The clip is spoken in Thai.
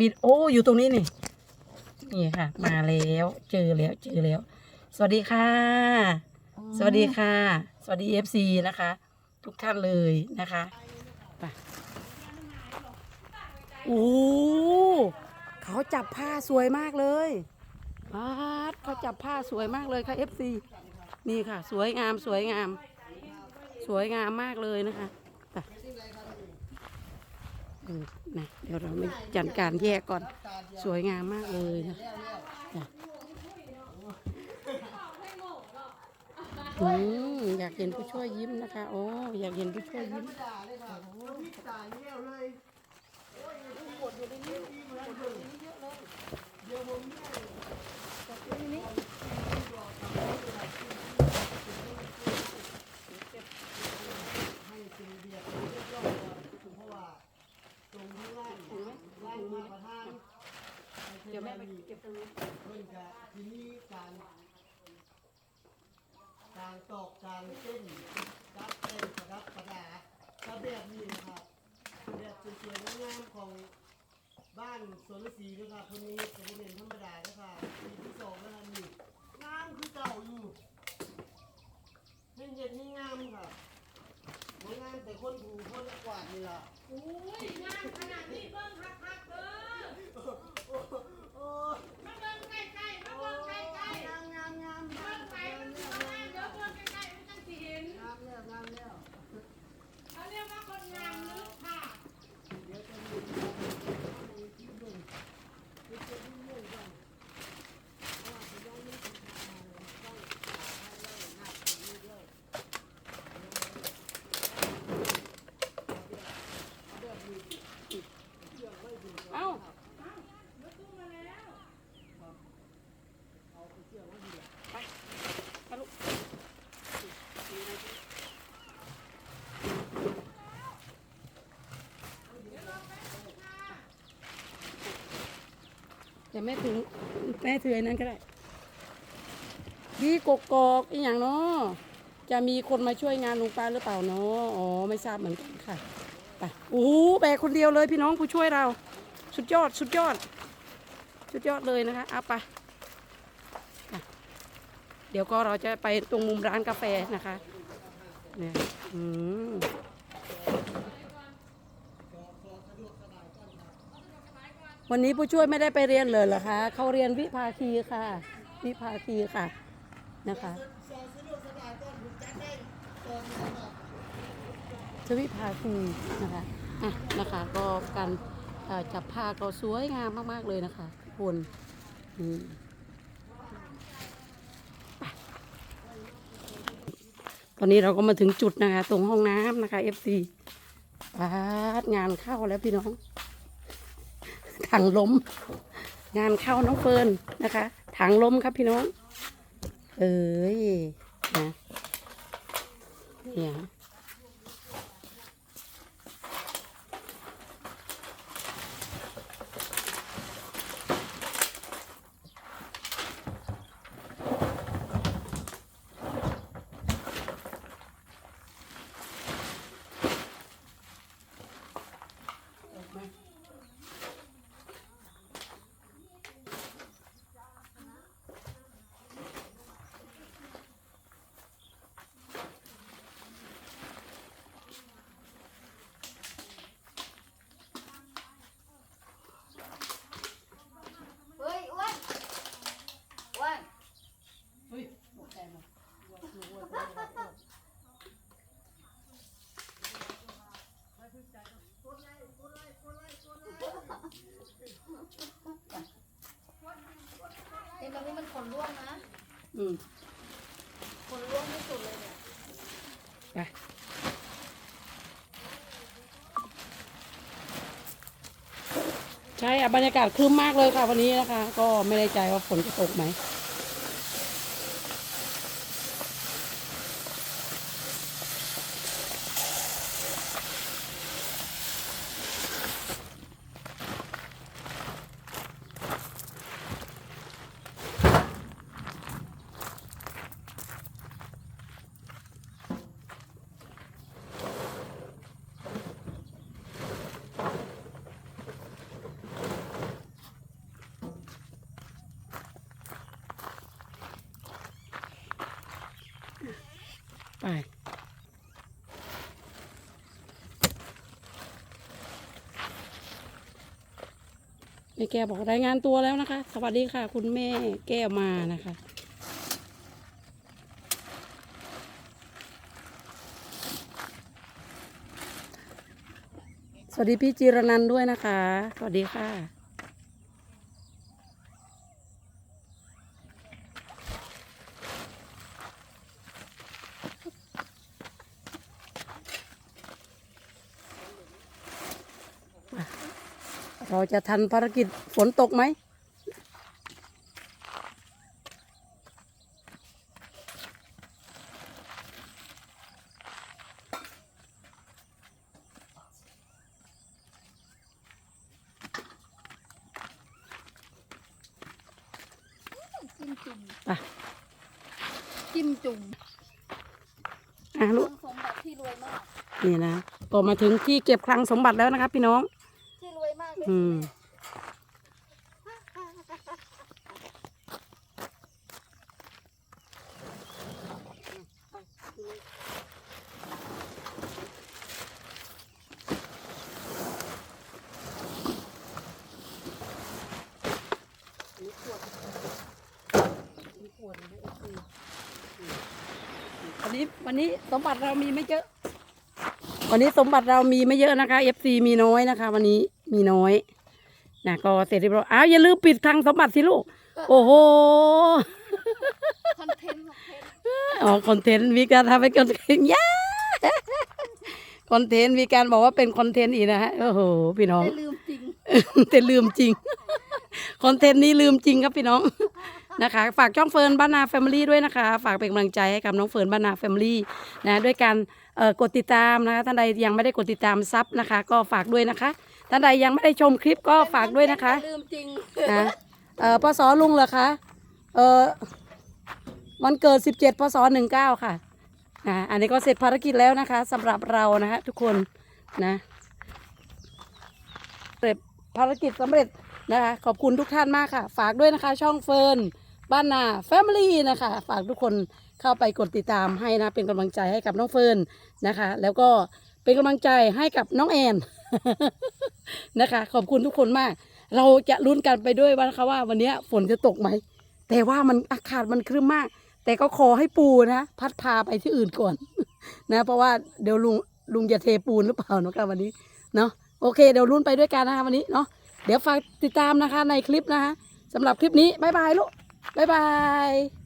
วิดโอ้อยู่ตรงนี้นี่นี่ค่ะ มาแล้วเจอแล้วเจอแล้ว สวัสดีค่ะ สวัสดีค่ะ สวัสดีเอฟซีนะคะ ทุกท่านเลยนะคะไปโอ้เขาจับผ้าสวยมากเลยปาดเขาจับผ้าสวยมากเลยค่ะเอฟซีนี่ค่ะ สวยงามสวยงาม สวยงามมากเลยนะคะ นะเดี๋ยวเราไม่จัดการแยกก่อนสวยงามมากเลยนะอืมอยากเห็นผู้ช่วยยิ้มนะคะ โอ้อยากเห็นผู้ช่วยยิ้มโอ้ยด่าเดี๋ยเลยโอ้ยมีผู้กดอยู่ในนี้ เดี๋ยวแม่ไปเก็บตรงนี้เพื่อนกะที่นี่การการตอกการเต้นกับเต้นประดับประดาก็แบบนี้นะครับแบบสวยๆงามๆของบ้านสวนฤาษีนะครับคนนี้จะเป็นธรรมดานะครับปีที่สองนะครับนี่งามคือเก่าอยู่เห็นเย็นนี่งามครับบ่งามแต่คนถูคนกวาดนี่ล่ะ อุ้ยงามขนาดนี้เบิ่งคักๆเด้อ โอ้ย มาเบิ่งใกล้ๆมาเบิ่งใกล้ๆ งามงามงาม เบิ่งไปมันสิบ่งามเด้อเบิ่งใกล้ๆมันจังสิเห็น งามแล้วงามแล้ว เขาเรียกว่าคนงามลึกค่ะ เดี๋ยวจะมีที่หนึ่งเดี๋ยวจะมีเรื่องกันว่าจะได้ไม่ทำอะไรต้องให้เลยหนักกว่านี้ด้วย เอ้า รถตู้มาแล้ว ไปลูก เดี๋ยวแม่ถึงแม่ถือไอ้นั้นก็ได้พี่กกอกอีอย่างเนาะจะมีคนมาช่วยงานลุงปาหรือเปล่าเนาะอ๋อไม่ทราบเหมือนกันค่ะไปโอ้แบกคนเดียวเลยพี่น้องผู้ช่วยเรา สุดยอดสุดยอด สุดยอดเลยนะคะเอาไปเดี๋ยวก็เราจะไปตรงมุมร้านกาแฟนะคะเนี่ยอืม วันนี้ผู้ช่วยไม่ได้ไปเรียนเลยเหรอคะเขาเรียนวิภาคีค่ะ วิภาคีค่ะนะคะสอนสะดวกสบายก่อนผมจัดได้ตอนนี้ครับชวิภาคีนะคะอะนะคะก็การจับผ้าก็สวยงามมากๆเลยนะคะทุกคนอืมตอนนี้เราก็มาถึงจุดนะคะ ตรงห้องน้ำนะคะ FC ปาดงานเข้าแล้วพี่น้อง ถังล้ม งานเข้าน้องเฟิร์นนะคะ ถังล้มครับพี่น้อง เอ้ยนะเนี่ย เฮ้ยอ้วนอ้วน เห็นตรงนี้มัน ขนร่วงนะอืมขนร่วงที่สุดเลยเนี่ยไปใช่อะบรรยากาศครึ้มมากเลยค่ะวันนี้นะคะ ก็ไม่ได้ใจว่าฝนจะตกไหม ไปแม่แก้วบอกรายงานตัวแล้วนะคะ สวัสดีค่ะ คุณแม่แก้วมานะคะ สวัสดีพี่จิรนันด้วยนะคะ สวัสดีค่ะ เราจะทันภารกิจฝนตกไหม จิ้มจุ่มไปจิ้มจุ่มอะลูกทำสมบัติที่รวยมาก นี่นะก็มาถึงที่เก็บคลังสมบัติแล้วนะครับพี่น้อง อืมวันนี้วันนี้สมบัติเรามีไม่เยอะ วันนี้สมบัติเรามีไม่เยอะนะคะ FC มีน้อยนะคะ วันนี้ มีน้อยนะก็เสร็จเรียบร้อยอ้าวอย่าลืมปิดคลังสมบัติสิลูก โอ้โหคอนเทนต์คอนเทนต์อ๋อคอนเทนต์มีการทำเป็นคอนเทนต์ย่าคอนเทนต์มีการบอกว่าเป็นคอนเทนต์อีกนะฮะโอ้โหพี่น้องได้ลืมจริงแต่ลืมจริงคอนเทนต์นี้ลืมจริงครับพี่น้องนะคะ ฝากช่องเฟิร์นบ้านนาแฟมิลี่ด้วยนะคะ ฝากเป็นกำลังใจให้กับน้องเฟิร์นบ้านนาแฟมิลี่นะด้วยการเอ่อกดติดตามนะคะท่านใดยังไม่ได้กดติดตามซับนะคะ ก็ฝากด้วยนะคะ ท่านใดยังไม่ได้ชมคลิปก็ฝากด้วยนะคะลืมจริงนะเอ่อพศลุงเหรอคะเออวันเกิด 17พศ19 ค่ะอ่าอันนี้ก็เสร็จภารกิจแล้วนะคะสำหรับเรานะคะทุกคนนะเสร็จภารกิจสำเร็จนะคะขอบคุณทุกท่านมากค่ะ ฝากด้วยนะคะ ช่องเฟิร์นบ้านนาแฟมิลี่นะคะ ฝากทุกคนเข้าไปกดติดตามให้นะ เป็นกำลังใจให้กับน้องเฟิร์นนะคะ แล้วก็ เป็นกำลังใจให้กับน้องแอน นะคะ ขอบคุณทุกคนมาก เราจะลุ้นกันไปด้วยว่านะคะว่าวันนี้ฝนจะตกไหม แต่ว่ามันอากาศมันครึ้มมาก แต่ก็ขอให้ปูนะ พัดพาไปที่อื่นก่อน นะ เพราะว่าเดี๋ยวลุงลุงจะเทปูนหรือเปล่านะคะวันนี้เนาะโอเค เดี๋ยวลุ้นไปด้วยกันนะคะวันนี้เนาะเดี๋ยวฝากติดตามนะคะในคลิปนะคะสำหรับคลิปนี้บ๊ายบายลูกบ๊ายบาย